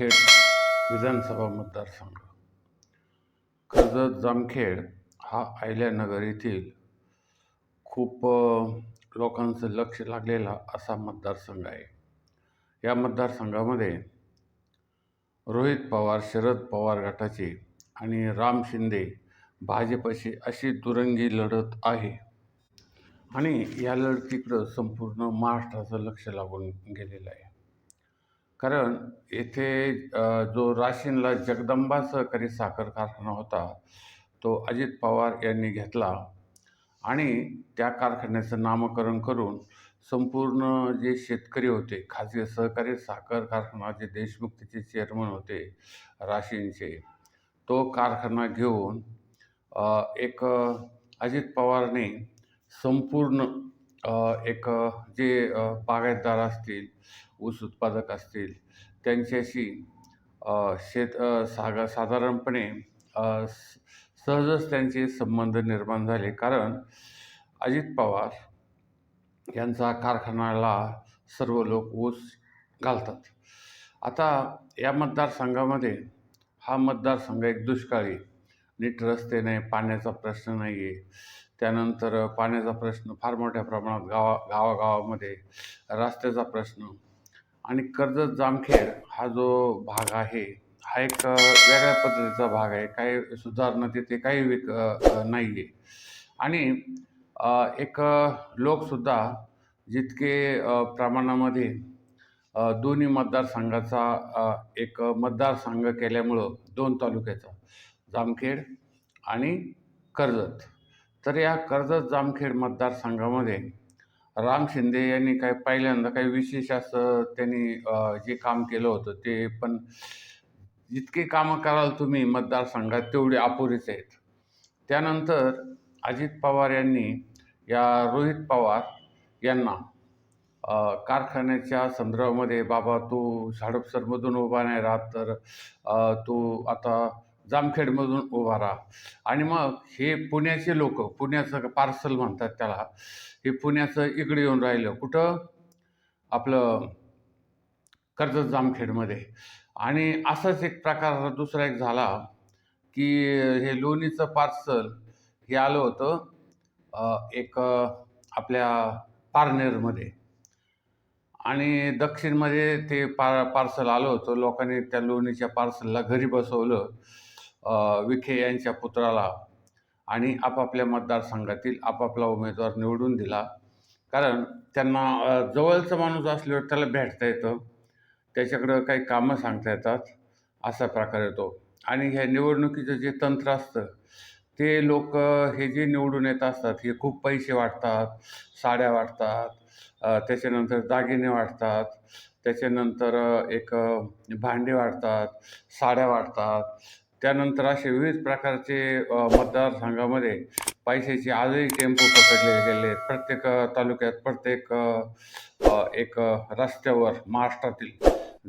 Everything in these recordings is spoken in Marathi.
जामखेड विधानसभा मतदारसंघ. कर्जत जामखेड हा आयल्यानगर येथील खूप लोकांचं लक्ष लागलेला असा मतदारसंघ आहे. या मतदारसंघामध्ये रोहित पवार शरद पवार गटाचे आणि राम शिंदे भाजपशी अशी दुरंगी लढत आहे. आणि या लढतीकडं संपूर्ण महाराष्ट्राचं लक्ष लागून गेलेलं आहे. कारण येथे जो राशीनला जगदंबा सहकारी साखर कारखाना होता तो अजित पवार यांनी घेतला आणि त्या कारखान्याचं नामकरण करून संपूर्ण जे शेतकरी होते खाजगी सहकारी साखर कारखाना जे देशमुख चेअरमन होते राशींचे तो कारखाना घेऊन एक अजित पवारने संपूर्ण एक जे बागायतदार असतील ऊस उत्पादक असतील त्यांच्याशी शेत सागा साधारणपणे सहजच त्यांचे संबंध निर्माण झाले. कारण अजित पवार यांचा कारखान्याला सर्व लोक ऊस घालतात. आता या मतदारसंघामध्ये हा मतदारसंघ एक दुष्काळी नीट रस्ते नाही पाण्याचा प्रश्न नाही आहे त्यानंतर पाण्याचा प्रश्न फार मोठ्या प्रमाणात गावा गावागावामध्ये रस्त्याचा प्रश्न आणि कर्जत जामखेड हा जो भाग आहे हा एक वेगळ्या पद्धतीचा भाग आहे. काही सुधारणा तिथे काही विक नाही आहे आणि एक लोकसुद्धा जितके प्रमाणामध्ये दोन्ही मतदारसंघाचा एक मतदारसंघ केल्यामुळं दोन तालुक्याचा जामखेड आणि कर्जत. तर या कर्जत जामखेड मतदारसंघामध्ये राम शिंदे यांनी काय पहिल्यांदा काही विशेष असं त्यांनी जे काम केलं होतं ते पण जितके कामं कराल तुम्ही मतदारसंघात तेवढे अपुरेच आहेत. त्यानंतर अजित पवार यांनी या रोहित पवार यांना कारखान्याच्या संदर्भामध्ये बाबा तू हडपसरमधून उभा नाही राहत तर तू आता जामखेडमधून उभा राहा. आणि मग हे पुण्याचे लोक पुण्याचं पार्सल म्हणतात त्याला हे पुण्याचं इकडे येऊन राहिलं. कुठं? आपलं कर्जत जामखेडमध्ये. आणि असाच एक प्रकार दुसरा एक झाला की हे लोणीचं पार्सल हे आलं होतं एक आपल्या पारनेरमध्ये. आणि दक्षिणमध्ये ते पार पार्सल आलं होतं. लोकांनी त्या लोणीच्या पार्सलला घरी बसवलं. विखे यांच्या पुत्राला आणि आपापल्या मतदारसंघातील आपापला उमेदवार निवडून दिला. कारण त्यांना जवळचा माणूस असल्यावर त्याला भेटता येतं. त्याच्याकडं काही कामं सांगता येतात. असा प्रकार येतो. आणि ह्या निवडणुकीचं जे तंत्र असतं ते लोक हे जे निवडून येत असतात हे खूप पैसे वाटतात साड्या वाटतात त्याच्यानंतर दागिने वाटतात त्याच्यानंतर एक भांडे भांडी वाटतात साड्या वाटतात त्यानंतर असे विविध प्रकारचे मतदारसंघामध्ये पैशाचे आजही टेम्पो पकडले गेले आहेत. प्रत्येक तालुक्यात प्रत्येक एक रस्त्यावर महाराष्ट्रातील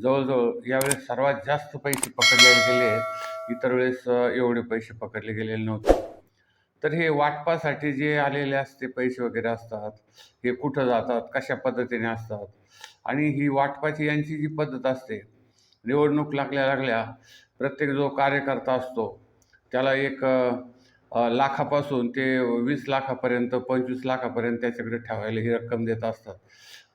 जवळजवळ यावेळेस सर्वात जास्त पैसे पकडले गेले आहेत. इतर वेळेस एवढे पैसे पकडले गेलेले नव्हते. तर हे वाटपासाठी जे आलेले असते पैसे वगैरे असतात हे कुठं जातात कशा पद्धतीने असतात? आणि ही वाटपाची यांची जी पद्धत असते निवडणूक लागल्या लागल्या प्रत्येक जो कार्यकर्ता असतो त्याला एक लाखापासून ते वीस लाखापर्यंत पंचवीस लाखापर्यंत त्याच्याकडे ठेवायला ही रक्कम देत असतात.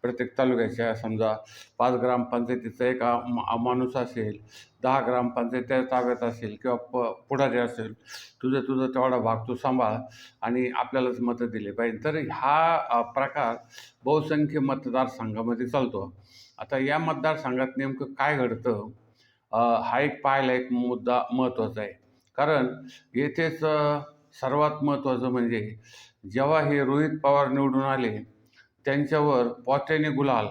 प्रत्येक तालुक्याच्या समजा पाच ग्रामपंचायतीचा एक मा- माणूस असेल दहा ग्रामपंचायत त्या ताब्यात असेल किंवा प पुढारी असेल तुझं तुझं तेवढा भाग तू सांभाळ आणि आपल्यालाच मतं दिले पाहिजे. तर हा प्रकार बहुसंख्य मतदारसंघामध्ये चालतो. आता या मतदारसंघात नेमकं काय घडतं? हा एक पाहायला एक मुद्दा महत्त्वाचा आहे. कारण येथेच सर्वात महत्त्वाचं म्हणजे जेव्हा हे रोहित पवार निवडून आले त्यांच्यावर पॉचेने गुलाल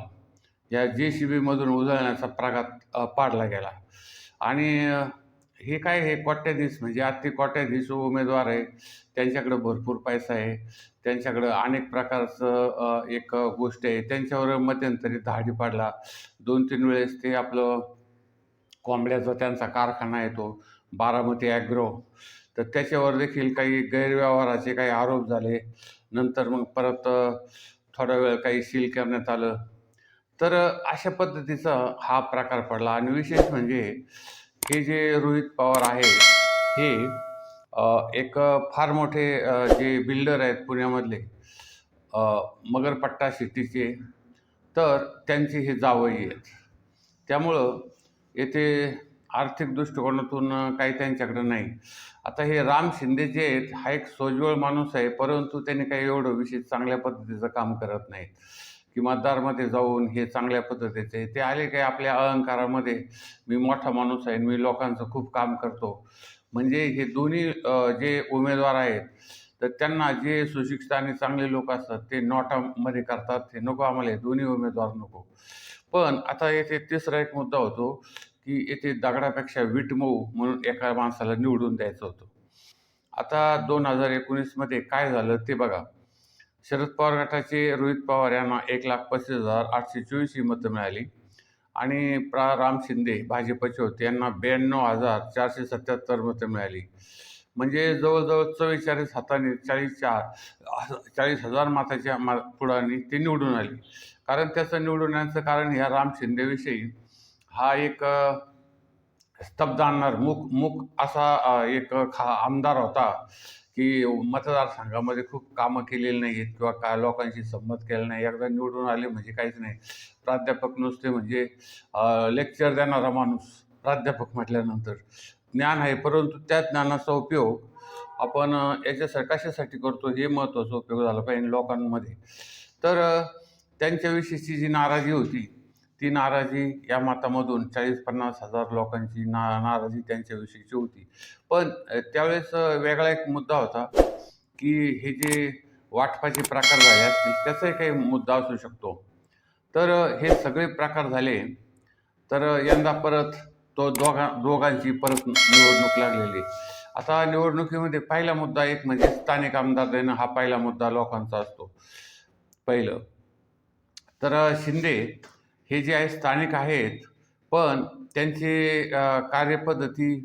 या जे सी बीमधून उजळण्याचा प्रघात पाडला गेला. आणि हे काय हे कोट्याधीश म्हणजे अति कोट्याधीश उमेदवार आहे. त्यांच्याकडं भरपूर पैसा आहे. त्यांच्याकडं अनेक प्रकारचं एक गोष्ट आहे. त्यांच्यावर मध्यंतरी धाडी पाडला. दोन तीन वेळेस ते आपलं कोंबड्याचा त्यांचा कारखाना येतो बारामती ॲग्रो. तर त्याच्यावर देखील काही गैरव्यवहाराचे काही आरोप झाले. नंतर मग परत थोडा वेळ काही सील करण्यात आलं. तर अशा पद्धतीचा हा प्रकार पडला. आणि विशेष म्हणजे हे जे रोहित पवार आहे हे एक फार मोठे जे बिल्डर आहेत पुण्यामधले मगरपट्टा सिटीचे तर त्यांची हे जावई आहेत. त्यामुळं येथे आर्थिक दृष्टिकोनातून काही त्यांच्याकडं नाही. आता हे राम शिंदे जे आहेत हा एक सोज्वळ माणूस आहे परंतु त्यांनी काही एवढं विशेष चांगल्या पद्धतीचं काम करत नाहीत. की मतदारमध्ये जाऊन हे चांगल्या पद्धतीचे ते आले काय आपल्या अहंकारामध्ये. मी मोठा माणूस आहे मी लोकांचं खूप काम करतो. म्हणजे हे दोन्ही जे उमेदवार आहेत तर त्यांना जे सुशिक्षित आणि चांगले लोक असतात ते नोटामध्ये करतात. हे नको आम्हाला हे दोन्ही उमेदवार नको. पण आता येथे तिसरा एक मुद्दा होतो की येथे दगडापेक्षा वीट मऊ म्हणून एका माणसाला निवडून द्यायचं होतं. आता दोन हजार एकोणीसमध्ये काय झालं ते बघा. शरद पवार गटाचे रोहित पवार यांना एक लाख पस्तीस हजार आठशे चोवीस ही मतं मिळाली. आणि प्रा राम शिंदे भाजपचे होते यांना ब्याण्णव हजार चारशे सत्याहत्तर मतं मिळाली. म्हणजे जवळजवळ चव्वेचाळीस हाताने चाळीस चार चाळीस हजार माताच्या मा पुढाने ते निवडून आले. कारण त्याचं निवडून येण्याचं कारण ह्या राम शिंदेविषयी हा एक स्तब्ध आणणार मूक मूक असा एक खा आमदार होता. की मतदारसंघामध्ये खूप कामं केलेली नाही आहेत किंवा काय लोकांशी संमत केलं नाही. एकदा निवडून आले म्हणजे काहीच नाही. प्राध्यापक नुसते म्हणजे लेक्चर देणारा माणूस प्राध्यापक म्हटल्यानंतर ज्ञान आहे. परंतु त्या ज्ञानाचा उपयोग आपण याच्या कशासाठी करतो हे महत्त्वाचा उपयोग झाला पाहिजे लोकांमध्ये. तर त्यांच्याविषयीची जी नाराजी होती ती नाराजी या मतामधून चाळीस पन्नास हजार लोकांची ना नाराजी त्यांच्याविषयीची होती. पण त्यावेळेस वेगळा एक मुद्दा होता की हे जे वाटपाचे प्रकार झाले असतील त्याचाही काही मुद्दा असू शकतो. तर हे सगळे प्रकार झाले तर यंदा परत तो दोघा दोघांची परत निवडणूक लागलेली. आता निवडणुकीमध्ये पहिला मुद्दा एक म्हणजे स्थानिक आमदार देणं हा पहिला मुद्दा लोकांचा असतो. पहिलं. तर शिंदे हे जे आहे स्थानिक आहेत पण त्यांची कार्यपद्धती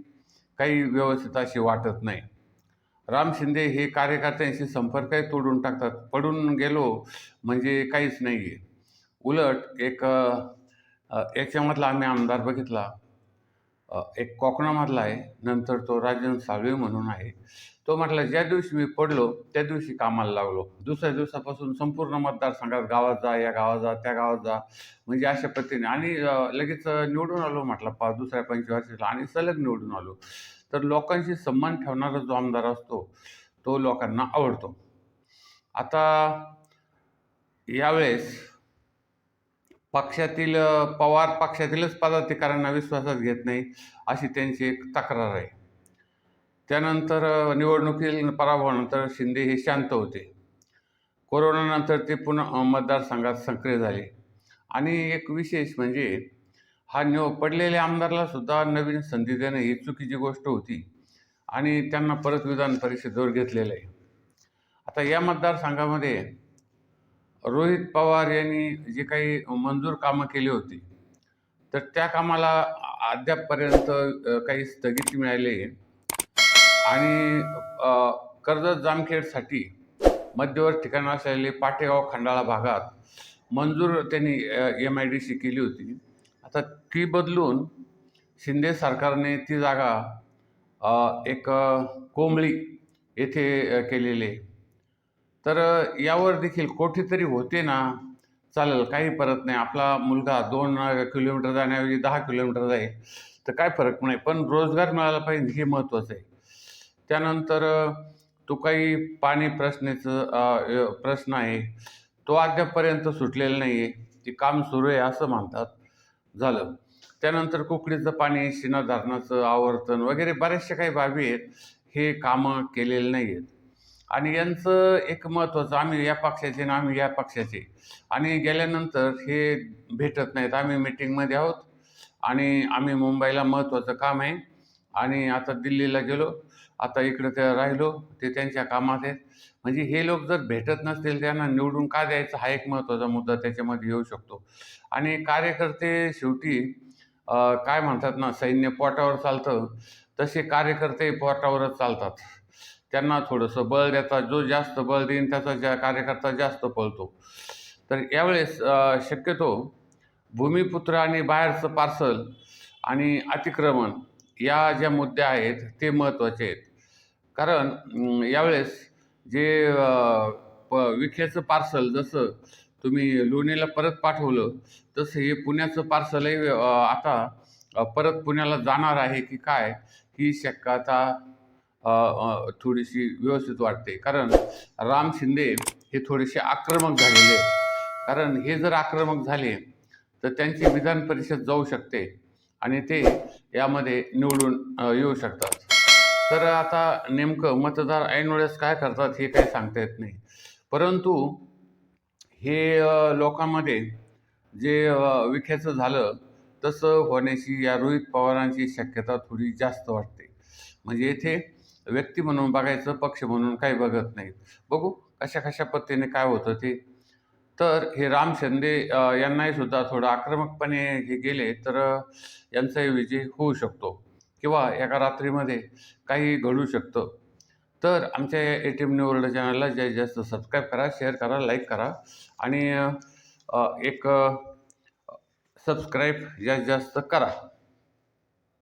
काही व्यवस्थित अशी वाटत नाही. राम शिंदे हे कार्यकर्त्यांशी संपर्कही तोडून टाकतात. पडून गेलो म्हणजे काहीच नाही आहे उलट एक याच्यामधला आम्ही आमदार बघितला. एक कोकणामधला आहे. नंतर तो राजन साळवे म्हणून आहे. तो म्हटला ज्या दिवशी मी पडलो त्या दिवशी कामाला लागलो. दुसऱ्या दिवसापासून संपूर्ण मतदारसंघात गावात जा या गावात जा त्या गावात जा. म्हणजे अशा पद्धतीने. आणि लगेच निवडून आलो म्हटलं पा दुसऱ्या पंचवार्षिकला. आणि सलग निवडून आलो. तर लोकांशी सन्मान ठेवणारा जो आमदार असतो तो लोकांना आवडतो. आता यावेळेस पक्षातील पवार पक्षातीलच पदाधिकाऱ्यांना विश्वासात घेत नाही अशी त्यांची एक तक्रार आहे. त्यानंतर अ, निवडणुकीत पराभवानंतर शिंदे हे शांत होते. कोरोनानंतर ते पुन्हा मतदारसंघात सक्रिय झाले. आणि एक विशेष म्हणजे हा निव पडलेल्या आमदारला सुद्धा नवीन संधी देणं ही चुकीची गोष्ट होती आणि त्यांना परत विधान परिषदेवर घेतलेलं आहे. आता या मतदारसंघामध्ये रोहित पवार यांनी जे काही मंजूर कामं केली होती तर त्या कामाला अद्यापपर्यंत काही स्थगिती मिळाली आहे. आणि कर्जत जामखेडसाठी मध्यवर्ती ठिकाण असलेले पाटेगाव खंडाळा भागात मंजूर त्यांनी एम आय डी सी केली होती. आता ती बदलून शिंदे सरकारने ती जागा एक कोंबळी येथे केलेली आहे. तर यावर देखील कोठेतरी होते ना चालेल काही परत नाही. आपला मुलगा दोन किलोमीटर जाण्याऐवजी दहा किलोमीटर जाईल तर काय फरक नाही पण रोजगार मिळाला पाहिजे हे महत्त्वाचं आहे. त्यानंतर तो काही पाणी प्रश्नेचं प्रश्न आहे. तो अद्यापपर्यंत सुटलेला नाही आहे ते काम सुरू आहे असं म्हणतात. झालं. त्यानंतर कुकडीचं पाणी शिना धरणाचं आवर्तन वगैरे बऱ्याचशा काही बाबी आहेत. हे कामं केलेले नाही आहेत आणि यांचं एक महत्त्वाचं आम्ही या पक्षाचे आणि आम्ही या पक्षाचे. आणि गेल्यानंतर हे भेटत नाहीत. आम्ही मिटिंगमध्ये आहोत. आणि आम्ही मुंबईला महत्त्वाचं काम आहे. आणि आता दिल्लीला गेलो. आता इकडं ते राहिलो. ते त्यांच्या कामात आहेत. म्हणजे हे लोक जर भेटत नसतील त्यांना निवडून का द्यायचं? हा एक महत्त्वाचा मुद्दा त्याच्यामध्ये येऊ शकतो. आणि कार्यकर्ते शेवटी काय म्हणतात ना सैन्य पोटावर चालतं. तसे कार्यकर्ते पोटावरच चालतात. त्यांना थोडंसं बळ देतात जो जास्त बळ देईन त्याचा ज्या कार्यकर्ता जास्त पळतो. तर यावेळेस शक्यतो भूमिपुत्र आणि बाहेरचं पार्सल आणि अतिक्रमण या ज्या मुद्दे आहेत ते महत्त्वाचे आहेत. कारण यावेळेस जे प विखेचं पार्सल जसं तुम्ही लोणीला परत पाठवलं तसं हे पुण्याचं पार्सलही आता परत पुण्याला जाणार आहे की काय ही शक्यता थोडीशी व्यवस्थित वाटते. कारण राम शिंदे हे थोडेसे आक्रमक झालेले कारण हे जर आक्रमक झाले तर त्यांची विधान परिषद जाऊ शकते आणि ते यामध्ये निवडून येऊ शकतात. तर आता नेमकं मतदार ऐन वेळेस काय करतात हे काही सांगता येत नाही. परंतु हे लोकांमध्ये जे विख्याचं विखेचं झालं तसं होण्याची या रोहित पवारांची शक्यता थोडी जास्त वाटते. म्हणजे येथे व्यक्ती म्हणून बघायचं पक्ष म्हणून काही बघत नाहीत. बघू कशा कशा पद्धतीने काय होतं ते. तर हे राम शिंदे यांनाही सुद्धा थोडं आक्रमकपणे हे गेले तर यांचाही विजय होऊ शकतो. किंवा एका रात्रीमध्ये काही घडू शकतं. तर आमच्या A T M new world चॅनलला जास्तीत जास्त सबस्क्राईब करा शेअर करा लाईक करा. आणि एक सबस्क्राईब जास्तीत जास्त करा.